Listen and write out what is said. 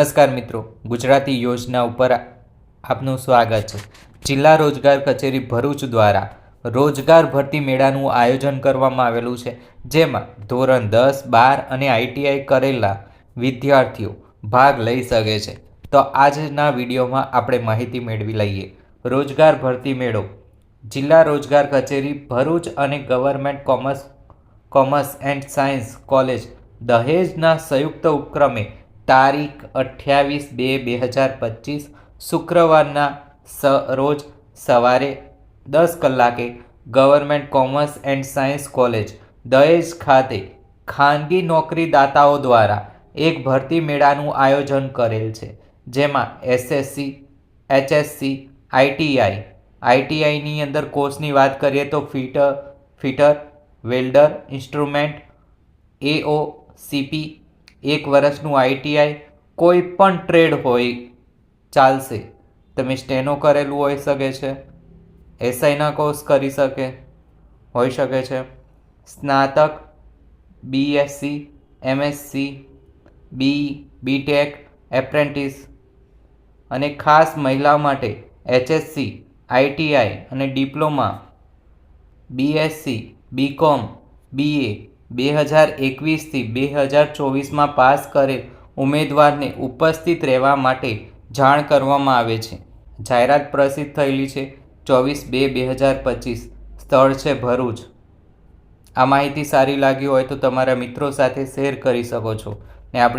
નમસ્કાર મિત્રો, ગુજરાતી યોજના ઉપર આપનું સ્વાગત છે. જિલ્લા રોજગાર કચેરી ભરૂચ દ્વારા રોજગાર ભરતી મેળાનું આયોજન કરવામાં આવેલું છે, જેમાં ધોરણ દસ, બાર અને આઈટીઆઈ કરેલા વિદ્યાર્થીઓ ભાગ લઈ શકે છે. તો આજના વિડીયોમાં આપણે માહિતી મેળવી લઈએ. રોજગાર ભરતી મેળો, જિલ્લા રોજગાર કચેરી ભરૂચ અને government commerce commerce and science college દહેજના સંયુક્ત ઉપક્રમે તારીખ અઠ્યાવીસ બે બે હજાર પચીસ શુક્રવારના રોજ સવારે દસ કલાકે government commerce and science college, Dahej ખાતે ખાનગી નોકરીદાતાઓ દ્વારા એક ભરતી મેળાનું આયોજન કરેલ છે, જેમાં એસએસસી, એચએસસી, આઈટીઆઈ, આઈટીઆઈની અંદર કોર્સની વાત કરીએ તો fitter fitter, welder, instrument A O C P એક વર્ષનું આઈટીઆઈ કોઈ પણ ટ્રેડ હોય, ચાલશે. તમે સ્ટેનો કરેલું હોઈ શકે છે, એસઆઈના કોર્સ કરી શકે, હોઈ શકે છે. સ્નાતક BSc MSc B BTech apprentice અને ખાસ મહિલાઓ માટે એચએસસી આઈટીઆઈ અને ડિપ્લોમા બીએસસી બીકોમ બીએ બે હજાર એકવીસથી બે હજાર ચોવીસમાં પાસ કરેલ ઉમેદવારને ઉપસ્થિત રહેવા માટે જાણ કરવામાં આવે છે. જાહેરાત પ્રસિદ્ધ થયેલી છે. ચોવીસ બે બે હજાર પચીસ. સ્થળ છે ભરૂચ. આ માહિતી સારી લાગી હોય તો તમારા મિત્રો સાથે શેર કરી શકો છો. ને આપણી